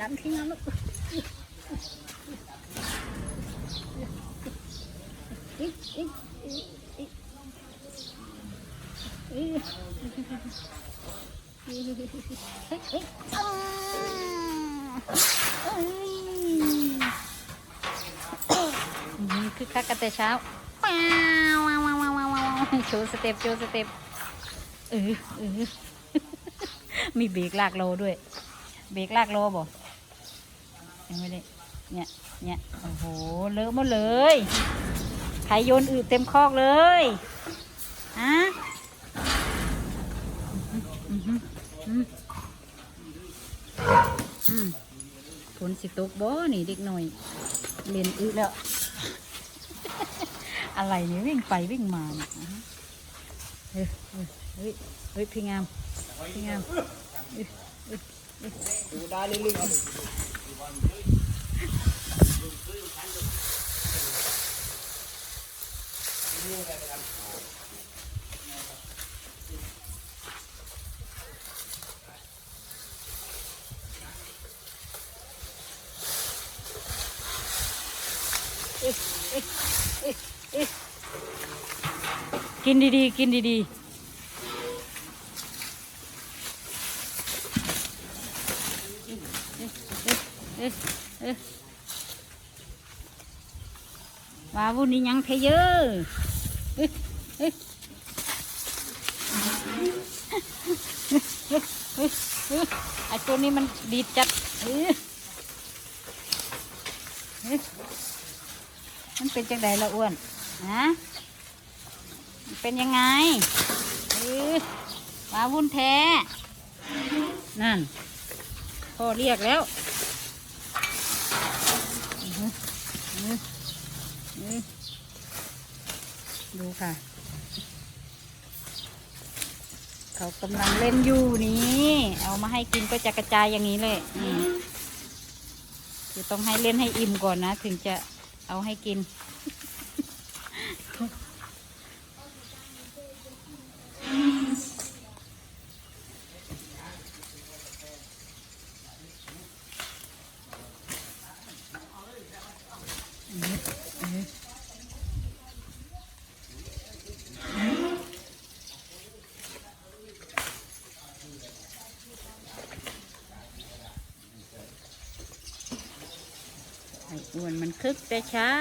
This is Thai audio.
ดันขึ้นมาลูกอีกอีกอีกอีกอีกเฮ้ยเฮ้ยอ้าเอ้ยคือคักกันแต่เช้าว้าวว้าวว้าวว้าวว้าวว้าวโชว์สเต็ปโชว์สเต็ปเออเออมีเบรกลากโลด้วย เบรกลากโลบ่ ยังไม่ได้ เนี่ย เนี่ย โอ้โห เลอะหมดเลยใครโยนอืดเต็มคอกเลยฮะอืมอืมอืมอืมฝนสิตกบ่นี่เด็กหน่อยเรียนอึแล้ว อะไรเนี่ยวิ่งไปวิ่งมาเนี่ยเฮ้ยเฮ้ยเฮ้ยเฮ้ยพี่งามพี่งามดูได้เรื่อยๆครับ กินดีๆ กินดีๆว่าวุ่นนี่ยังเทเยอะ ไอ้ตัวนี้มันดีจัดเอ้ยมันเป็นจังไดละอ้วนฮะเป็นยังไงเออวาวุ่นแท้ นั่นพ่อเรียกแล้วอื้อหืออื้อหือ ดูค่ะ เขากำลังเล่นอยู่นี่เอามาให้กินก็จะกระจายอย่างนี้เลยคือต้องให้เล่นให้อิ่มก่อนนะ ถึงจะเอาให้กิน อ้วนมันคึกแต่เช้า